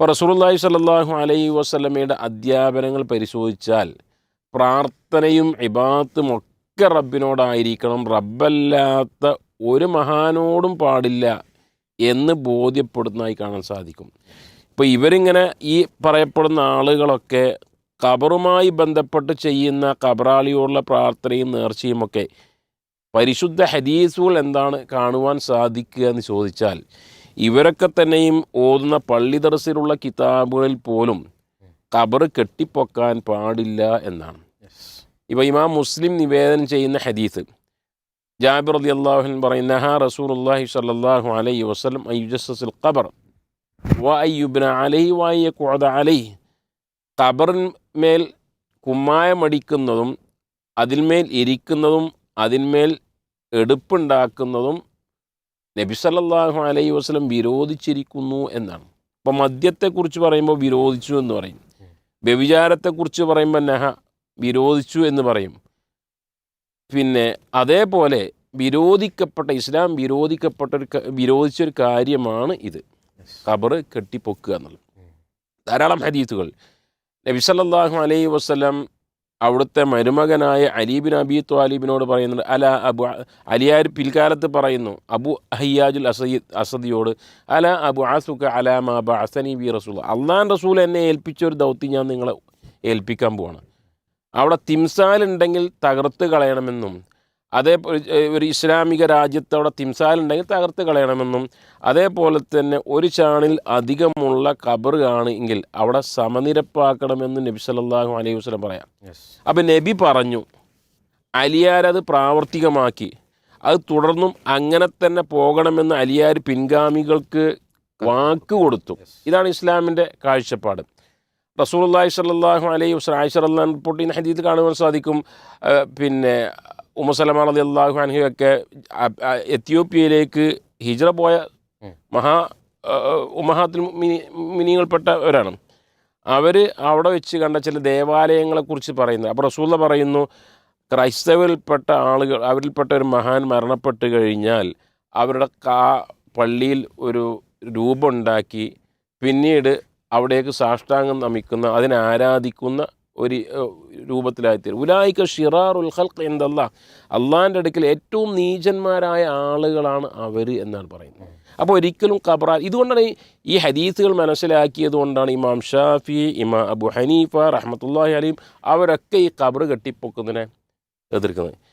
ഇപ്പോൾ റസൂലുള്ളാഹി സ്വല്ലല്ലാഹു അലൈഹി വസല്ലമയുടെ അധ്യാപനങ്ങൾ പരിശോധിച്ചാൽ പ്രാർത്ഥനയും ഇബാത്തും ഒക്കെ റബ്ബിനോടായിരിക്കണം. റബ്ബല്ലാത്ത ഒരു മഹാനോടും പാടില്ല എന്ന് ബോധ്യപ്പെടുന്നതായി കാണാൻ സാധിക്കും. ഇപ്പോൾ ഇവരിങ്ങനെ ഈ പറയപ്പെടുന്ന ആളുകളൊക്കെ കബറുമായി ബന്ധപ്പെട്ട് ചെയ്യുന്ന ഖബറാളിയോടുള്ള പ്രാർത്ഥനയും നേർച്ചയുമൊക്കെ പരിശുദ്ധ ഹദീസുകൾ എന്താണ് കാണുവാൻ സാധിക്കുക എന്ന് ചോദിച്ചാൽ ഇവരൊക്കെ തന്നെയും ഓതുന്ന പള്ളി ദർസിലുള്ള കിതാബുകളിൽ പോലും ഖബർ കെട്ടിപ്പൊക്കാൻ പാടില്ല എന്നാണ്. ഇപ്പോൾ ഇമാം മുസ്ലിം നിവേദനം ചെയ്യുന്ന ഹദീസ്. ജാബിർ അലി അള്ളാഹുൻ പറയുന്ന ഹ റസൂലുള്ളാഹി സ്വല്ലല്ലാഹു അലൈഹി വസല്ലം അയ്യുജസ്സൽ ഖബർ. വ അയ്യുബ്ന അലൈഹി വ അലൈ അലൈഹി. ഖബറിന്മേൽ കുമ്മായമടിക്കുന്നതും അതിന്മേൽ ഇരിക്കുന്നതും അതിന്മേൽ എടുപ്പുണ്ടാക്കുന്നതും നബി സല്ലല്ലാഹു അലൈഹി വസല്ലം വിരോധിച്ചിരിക്കുന്നു എന്നാണ്. അപ്പോൾ മദ്യത്തെക്കുറിച്ച് പറയുമ്പോൾ വിരോധിച്ചു എന്ന് പറയും. വ്യഭിചാരത്തെക്കുറിച്ച് പറയുമ്പോൾ നഹ വിരോധിച്ചു എന്ന് പറയും. പിന്നെ അതേപോലെ വിരോധിക്കപ്പെട്ട ഇസ്ലാം വിരോധിക്കപ്പെട്ട ഒരു വിരോധിച്ചൊരു കാര്യമാണ് ഇത്. ഖബർ കെട്ടിപ്പൊക്കുക എന്നുള്ളത്. ധാരാളം ഹദീസുകൾ. നബി സല്ലല്ലാഹു അലൈഹി വസല്ലം അവിടുത്തെ മരുമകനായ അലീബിൻ അബി ത്വാലിബിനോട് പറയുന്നുണ്ട് അല അബു അലിയാർ പിൽക്കാലത്ത് പറയുന്നു അബു അഹിയാജുൽ അസദി അസദിയോട് അല അബു ആസുഖ അലാമ അബ അസനി ബി റസൂൽ അള്ളാൻ റസൂൽ എന്നെ ഏൽപ്പിച്ച ഒരു ദൗത്യം ഞാൻ നിങ്ങളെ ഏൽപ്പിക്കാൻ പോവാണ്. അവിടെ തിംസാലുണ്ടെങ്കിൽ തകർത്ത് കളയണമെന്നും അതേ ഒരു ഇസ്ലാമിക രാജ്യത്ത് അവിടെ തിംസാലുണ്ടെങ്കിൽ തകർത്ത് കളയണമെന്നും അതേപോലെ തന്നെ ഒരു ചാണിൽ അധികമുള്ള ഖബർ എങ്കിൽ അവിടെ സമനിരപ്പാക്കണമെന്ന് നബി സല്ലല്ലാഹു അലൈഹി വസ്ലം പറയാം. അപ്പം നബി പറഞ്ഞു അലിയാരത് പ്രാവർത്തികമാക്കി. അത് തുടർന്നും അങ്ങനെ തന്നെ പോകണമെന്ന് അലിയാർ പിൻഗാമികൾക്ക് വാക്ക് കൊടുത്തു. ഇതാണ് ഇസ്ലാമിന്റെ കാഴ്ചപ്പാട്. റസൂൽ റസൂലുള്ളാഹി സല്ലാഹു അലൈഹി വസല്ലം ആയിഷർ അള്ളഹാൻ റിപ്പോർട്ട് ചെയ്യുന്ന കാണുവാൻ സാധിക്കും. പിന്നെ ഉമ്മസലമ റളി അള്ളാഹു അൻഹയൊക്കെ അ- അ- എത്യോപ്യയിലേക്ക് ഹിജ്റ പോയ മഹാ ഉമഹാത്തിൽ ഉമ്മഹാത്തിൽ മിനിങ്ങൾപ്പെട്ടവരാണ് അവർ അവിടെ വെച്ച് കണ്ട ചില ദേവാലയങ്ങളെക്കുറിച്ച് പറയുന്നത് അപ്പോൾ റസൂല പറയുന്നു ക്രൈസ്തവരിൽപ്പെട്ട ആളുകൾ അവരിൽപ്പെട്ട ഒരു മഹാൻ മരണപ്പെട്ട് കഴിഞ്ഞാൽ അവരുടെ കാ പള്ളിയിൽ ഒരു രൂപമുണ്ടാക്കി പിന്നീട് അവിടേക്ക് സാഷ്ടാംഗം നമിക്കുന്ന അതിനെ ആരാധിക്കുന്ന ഒരു രൂപത്തിലായിത്തീരും. ഉലായിക്ക ഷിറാറുൽ ഖൽഖ് എന്തല്ല അള്ളാഹിന്റെ അടുക്കൽ ഏറ്റവും നീചന്മാരായ ആളുകളാണ് അവർ എന്നാണ് പറയുന്നത്. അപ്പോൾ ഒരിക്കലും കബറ ഇതുകൊണ്ടാണ് ഈ ഹദീസുകൾ മനസ്സിലാക്കിയത് കൊണ്ടാണ് ഇമാം ഷാഫി ഇമാം അബു ഹനീഫ റഹ്മത്തുല്ലാഹി അലീം അവരൊക്കെ ഈ കബറ് കെട്ടിപ്പൊക്കുന്നതിനെ എതിർക്കുന്നത്.